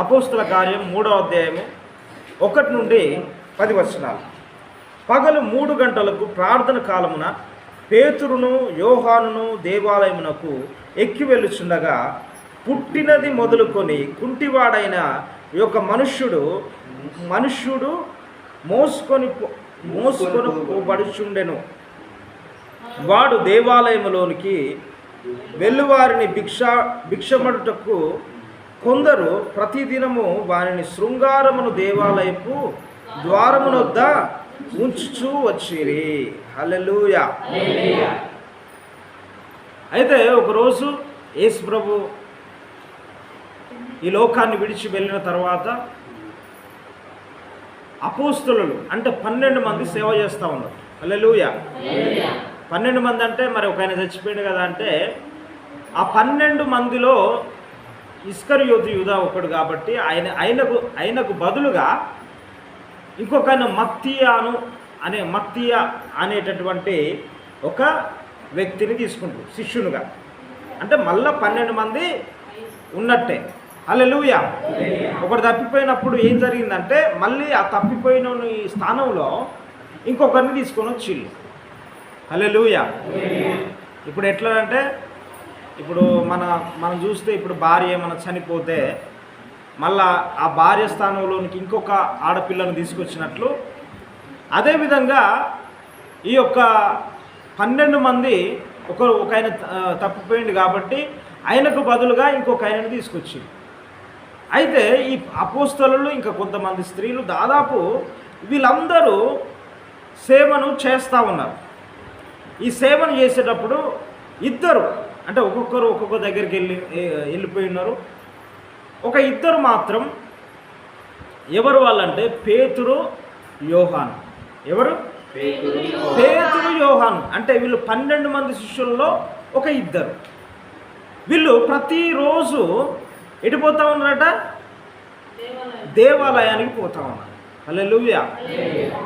అపోస్తుల కార్యం మూడో అధ్యాయము ఒకటి నుండి పది వచనాలు. పగలు మూడు గంటలకు ప్రార్థన కాలమున పేతురును యోహానును దేవాలయమునకు ఎక్కి వెళ్ళుచుండగా పుట్టినది మొదలుకొని కుంటివాడైన ఈ యొక్క మనుష్యుడు మనుష్యుడు మోసుకొని మోసుకొని పోబడుచుండెను. వాడు దేవాలయములోనికి వెళ్ళువారిని భిక్ష భిక్షమడుటకు కొందరు ప్రతిదినము వారిని శృంగారమును దేవాలయపు ద్వారమునొద్ద ఉంచుచూ వచ్చిరి. హల్లెలూయా. అయితే ఒకరోజు యేసు ప్రభు ఈ లోకాన్ని విడిచి వెళ్ళిన తర్వాత అపోస్తులు అంటే పన్నెండు మంది సేవ చేస్తూ ఉన్నారు. హల్లెలూయా. పన్నెండు మంది అంటే మరి ఒక ఆయన చచ్చిపోయాడు కదా అంటే ఆ పన్నెండు మందిలో ఇస్కరియోతు యూదా ఒకడు కాబట్టి ఆయన ఆయనకు ఆయనకు బదులుగా ఇంకొక మత్తియాను అనే మత్తియా అనేటటువంటి ఒక వ్యక్తిని తీసుకుంటారు శిష్యునుగా. అంటే మళ్ళా పన్నెండు మంది ఉన్నట్టే. హల్లెలూయ. ఒకడు తప్పిపోయినప్పుడు ఏం జరిగిందంటే మళ్ళీ ఆ తప్పిపోయిన స్థానంలో ఇంకొకరిని తీసుకొని వచ్చిళ్ళు హల్లెలూయ. ఇప్పుడు ఎట్లా అంటే ఇప్పుడు మన మనం చూస్తే ఇప్పుడు భార్య ఏమైనా చనిపోతే మళ్ళా ఆ భార్య స్థానంలోనికి ఇంకొక ఆడపిల్లను తీసుకొచ్చినట్లు అదేవిధంగా ఈ యొక్క పన్నెండు మంది ఒక ఒక ఆయన తప్పిపోయింది కాబట్టి ఆయనకు బదులుగా ఇంకొక ఆయనను తీసుకొచ్చి అయితే ఈ అపోస్తలు ఇంకా కొంతమంది స్త్రీలు దాదాపు వీళ్ళందరూ సేవను చేస్తూ ఉన్నారు. ఈ సేవను చేసేటప్పుడు ఇద్దరు అంటే ఒక్కొక్కరు ఒక్కొక్క దగ్గరికి వెళ్ళి వెళ్ళిపోయి ఉన్నారు. ఒక ఇద్దరు మాత్రం ఎవరు వాళ్ళంటే పేతురు యోహాను. ఎవరు? పేతురు యోహాను. అంటే వీళ్ళు పన్నెండు మంది శిష్యుల్లో ఒక ఇద్దరు. వీళ్ళు ప్రతిరోజు ఎటు పోతా ఉన్నారట? దేవాలయానికి పోతా ఉన్నారు. హల్లెలూయా.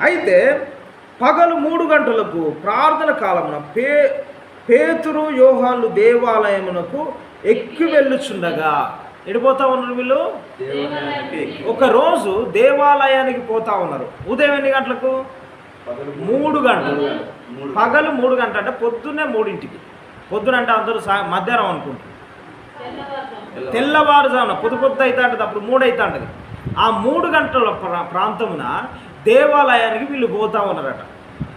అయితే పగలు మూడు గంటలకు ప్రార్థన కాలమున పే పేతురు యోహాన్లు దేవాలయమునకు ఎక్కి వెళ్ళుచుండగా. ఎడిపోతా ఉన్నారు వీళ్ళు? ఒక రోజు దేవాలయానికి పోతా ఉన్నారు. ఉదయం ఎన్ని గంటలకు? మూడు గంటలు. పగలు మూడు గంటలు. అంటే పొద్దున్నే మూడింటికి. పొద్దున అంటే అందరూ సా మధ్యాహ్నం అనుకుంటారు. తెల్లవారుజామున. పొద్దు పొద్దు అయితే ఉంటుంది అప్పుడు మూడు అయితే ఉంటుంది ఆ మూడు గంటల ప్రా- ప్రాంతమున దేవాలయానికి వీళ్ళు పోతా ఉన్నారట.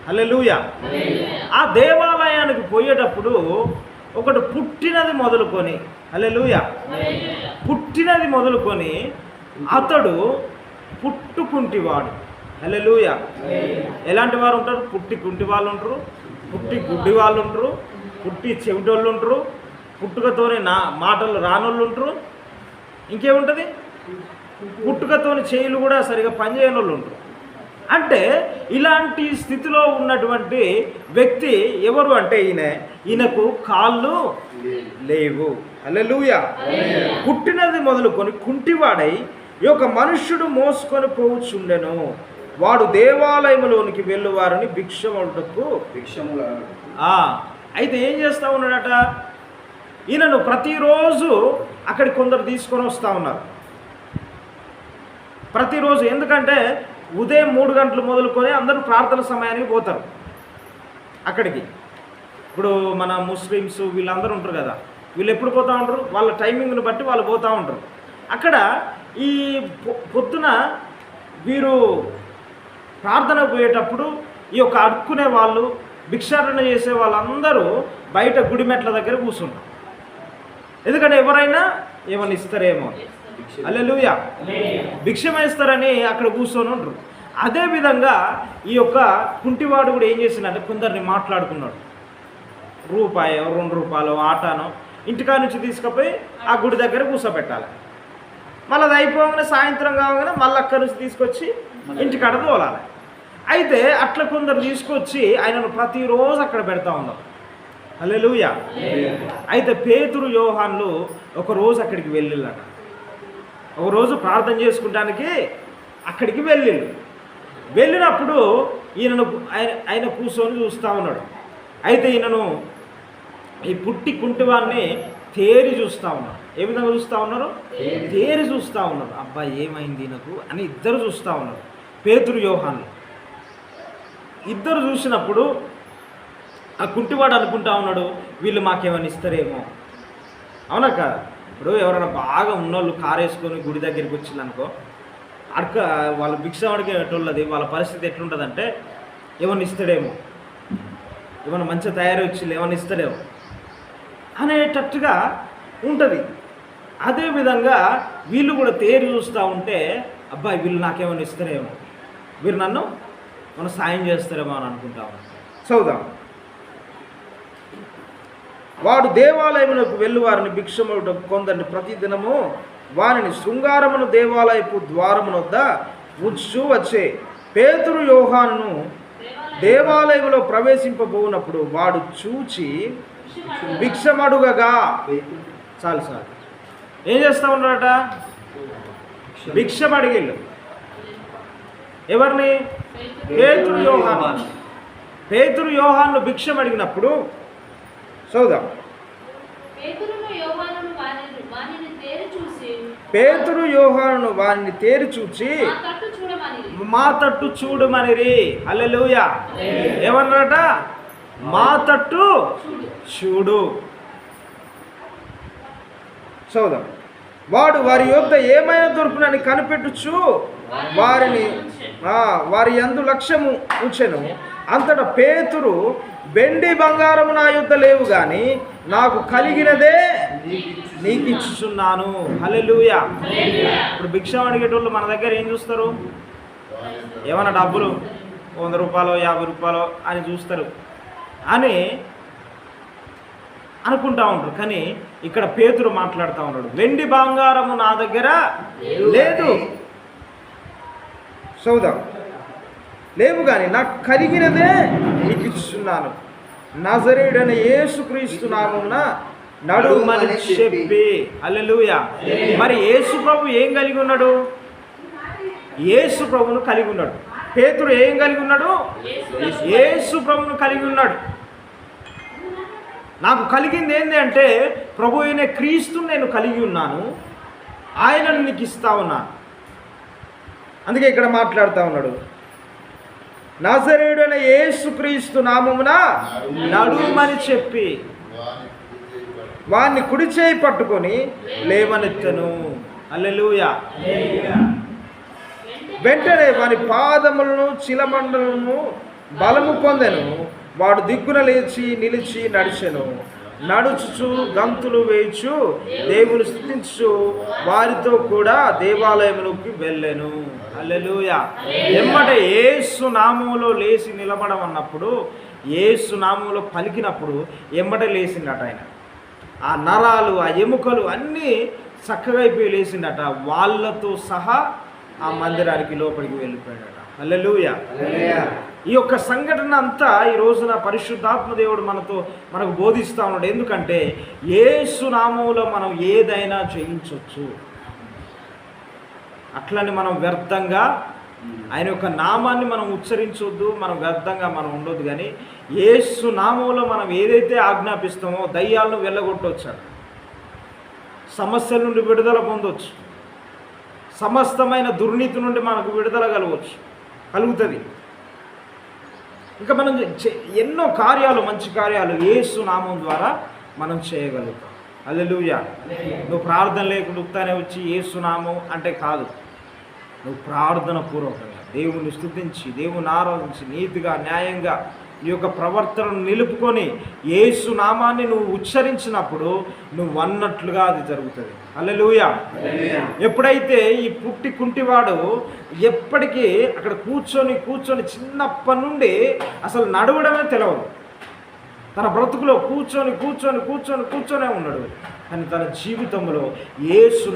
హల్లెలూయ. ఆ దేవాలయానికి పోయేటప్పుడు ఒకటి పుట్టినది మొదలుకొని హల్లెలూయ. పుట్టినది మొదలుకొని అతడు పుట్టుకుంటివాడు. హల్లెలూయ. ఎలాంటి వారు ఉంటారు పుట్టి కుంటి వాళ్ళు ఉంటారు పుట్టి గుడ్డి వాళ్ళు ఉంటారు పుట్టి చెవిటోళ్ళు ఉంటారు పుట్టుకతోనే నా మాటలు రానోళ్ళు ఉంటారు ఇంకేముంటుంది? పుట్టుకతోని చేయులు కూడా సరిగా పనిచేయని వాళ్ళు ఉంటారు అంటే ఇలాంటి స్థితిలో ఉన్నటువంటి వ్యక్తి ఎవరు అంటే ఈయన? ఈయనకు కాళ్ళు లేవు. హల్లెలూయ. పుట్టినది మొదలుకొని కుంటివాడై ఈ యొక్క మనుష్యుడు మోసుకొని పోవచ్చుండెను వాడు దేవాలయములోనికి వెళ్ళువారిని భిక్షముటకు భిక్షముల. అయితే ఏం చేస్తూ ఉన్నాడట? ఈయనను ప్రతిరోజు అక్కడి కొందరు తీసుకొని వస్తూ ఉన్నారు. ప్రతిరోజు ఎందుకంటే ఉదయం మూడు గంటలు మొదలుకొని అందరూ ప్రార్థన సమయానికి పోతారు. అక్కడికి. ఇప్పుడు మన ముస్లిమ్స్ వీళ్ళందరూ ఉంటారు కదా. వీళ్ళు ఎప్పుడు పోతూ ఉంటారు? వాళ్ళ టైమింగ్ని బట్టి వాళ్ళు పోతూ ఉంటారు. అక్కడ ఈ పొ- పొద్దున వీరు ప్రార్థన పోయేటప్పుడు ఈ యొక్క అడుక్కునే వాళ్ళు భిక్షాటన చేసే వాళ్ళందరూ బయట గుడిమెట్ల దగ్గర కూర్చుంటారు. ఎందుకంటే ఎవరైనా ఏమైనా ఇస్తారేమో అల్లెలుయా భిక్షమేస్తారని అక్కడ కూర్చొని ఉంటారు అదేవిధంగా ఈ యొక్క కుంటివాడు కూడా ఏం చేసిందంటే కొందరిని మాట్లాడుకున్నాడు. రూపాయి రెండు రూపాయలు ఆటానో ఇంటికా నుంచి తీసుకుపోయి ఆ గుడి దగ్గర కూర్చోబెట్టాలి మళ్ళీ అది అయిపోగానే సాయంత్రం కావగానే మళ్ళీ అక్కడి నుంచి తీసుకొచ్చి ఇంటికాడ తోలాలి. అయితే అట్లా కొందరు తీసుకొచ్చి ఆయనను ప్రతిరోజు అక్కడ పెడతా ఉన్నారు. హల్లెలూయా. అయితే పేతురు యోహాన్లు ఒక రోజు అక్కడికి వెళ్ళిళ్ళట. ఒక రోజు ప్రార్థన చేసుకుంటానికి అక్కడికి వెళ్ళిళ్ళు వెళ్ళినప్పుడు ఈయనను ఆయన ఆయన కూర్చొని చూస్తూ ఉన్నాడు. అయితే ఈయనను ఈ పుట్టి కుంటివాన్ని తేరి చూస్తూ ఉన్నారు ఏ విధంగా చూస్తూ ఉన్నారు? తేరి. చూస్తూ ఉన్నారు అబ్బాయి ఏమైంది నాకు అని ఇద్దరు చూస్తూ ఉన్నారు. పేతురు యోహాన్లు ఇద్దరు చూసినప్పుడు ఆ కుంటివాడు అనుకుంటా ఉన్నాడు వీళ్ళు మాకేమైనా ఇస్తారేమో. అవునా కాదు? ఇప్పుడు ఎవరైనా బాగా ఉన్నోళ్ళు కారు వేసుకొని గుడి దగ్గరికి వచ్చిందనుకో అడక వాళ్ళ భిక్ష అడిగేటోళ్ళది వాళ్ళ పరిస్థితి ఎట్లుంటుందంటే ఏమన్నా ఇస్తాడేమో. ఏమన్నా మంచిగా తయారు వచ్చి ఏమన్నా ఇస్తాడేమో. అనేటట్టుగా ఉంటుంది. అదేవిధంగా వీళ్ళు కూడా తేరి చూస్తూ ఉంటే అబ్బాయి వీళ్ళు నాకేమైనా ఇస్తారేమో. వీరు నన్ను మనం సాయం చేస్తారేమో అని అనుకుంటాము చదువుదాం. వాడు దేవాలయమునకు వెళ్ళి వారిని భిక్షముడు కొందరిని ప్రతిదినము వారిని శృంగారమును దేవాలయపు ద్వారమున వద్ద ఉంచు వచ్చే. పేతురు యోహాను దేవాలయంలో ప్రవేశింపబోనప్పుడు వాడు చూచి భిక్షమడుగగా. చాలు చాలు. ఏం చేస్తా ఉన్నారట భిక్షం ఎవరిని? పేతురు యోహాను. పేతురు యోహాన్ను భిక్షం అడిగినప్పుడు చూసి పేతురు యోహాను వారిని తేరి చూచి మా తట్టు చూడమని మా తట్టు చూడమనిరి. హల్లెలూయ. ఏమన్నారట? మా తట్టు చూడు. చదుదాం వాడు వారి యొద్ద ఏమైనా దొరుకునని కనిపెట్టుచు వారిని ఆ, వారి యందు లక్ష్యము ఉంచెను. అంతటా పేతురు వెండి బంగారము నా యొద్ద లేవు కానీ నాకు కలిగినదే నీకు ఇచ్చుచున్నాను హల్లెలూయ. ఇప్పుడు భిక్షం అడిగేటోళ్ళు మన దగ్గర ఏం చూస్తారు? ఏమన్నా డబ్బులు? వంద రూపాయలు యాభై రూపాయలు అని చూస్తారు. అని అనుకుంటా ఉంటారు. కానీ ఇక్కడ పేతురు మాట్లాడుతూ ఉన్నాడు. వెండి బంగారము నా దగ్గర లేదు. చదుదాం లేవు కానీ నాకు కలిగినదే నీకు ఇస్తున్నాను నజరేడని యేసుక్రీస్తు నామమున నడుమని చెప్పి. అల్లెలుయ మరి యేసు ప్రభు ఏం కలిగి ఉన్నాడు? యేసు ప్రభును కలిగి ఉన్నాడు. పేతురు ఏం కలిగి ఉన్నాడు? యేసు ప్రభును కలిగి ఉన్నాడు. నాకు కలిగింది ఏంటి అంటే ప్రభు అయిన క్రీస్తుని నేను కలిగి ఉన్నాను. ఆయనను నీకు ఇస్తా ఉన్నాను. అందుకే ఇక్కడ మాట్లాడుతూ ఉన్నాడు. నజరేయుడైన యేసు క్రీస్తు నామమున నడుమని చెప్పి వాన్ని కుడి చేయి పట్టుకొని లేవనెత్తను. అల్లెలుయా వెంటనే వాని పాదములను చిలమండలను బలము పొందెను. వాడు దిగ్గున లేచి నిలిచి నడిచెను. నడుచుచు గంతులు వేయచు దేవుని స్థుతించు వారితో కూడా దేవాలయంలోకి వెళ్ళెను. అల్లెలుయ ఎమ్మట ఏసు నామంలో లేచి నిలబడమన్నప్పుడు ఏసు నామంలో పలికినప్పుడు ఎమ్మట లేచిండట ఆయన. ఆ నరాలు ఆ ఎముకలు అన్నీ చక్కగా అయిపోయి లేచిండట వాళ్ళతో సహా ఆ మందిరానికి లోపలికి వెళ్ళిపోయాడట. హల్లెలూయా. ఈ యొక్క సంఘటన అంతా ఈ రోజున పరిశుద్ధాత్మ దేవుడు మనతో మనకు బోధిస్తూ ఉన్నాడు. ఎందుకంటే ఏసు నామంలో మనం ఏదైనా చేయించవచ్చు అట్లని మనం వ్యర్థంగా ఆయన యొక్క నామాన్ని మనం ఉచ్చరించొద్దు మనం వ్యర్థంగా మనం ఉండొద్దు కానీ ఏసు నామంలో మనం ఏదైతే ఆజ్ఞాపిస్తామో దయ్యాలను వెళ్ళగొట్టవచ్చు సమస్యల నుండి విడుదల పొందొచ్చు. సమస్తమైన దుర్నీతి నుండి మనకు విడుదల కలగవచ్చు కలుగుతుంది. ఇంకా మనం చే- ఎన్నో కార్యాలు మంచి కార్యాలు ఏసు నామం ద్వారా మనం చేయగలుగుతాం. అల్లెలుయ నువ్వు ప్రార్థన లేకుండా ఉత్తానే వచ్చి ఏసునామం అంటే కాదు. నువ్వు ప్రార్థన పూర్వకంగా దేవుని స్థుతించి దేవుని ఆరాధించి నీతిగా న్యాయంగా ఈ యొక్క ప్రవర్తనను నిలుపుకొని ఏసు నామాన్ని నువ్వు ఉచ్చరించినప్పుడు నువ్వు అన్నట్లుగా అది జరుగుతుంది. అల్లెలుయ ఎప్పుడైతే ఈ పుట్టి కుంటివాడు ఎప్పటికీ అక్కడ కూర్చొని కూర్చొని చిన్నప్పటి నుండి అసలు నడవడమే తెలవదు. తన బ్రతుకులో కూర్చొని కూర్చొని కూర్చొని కూర్చొనే ఉన్నాడు. కానీ తన జీవితంలో ఏసు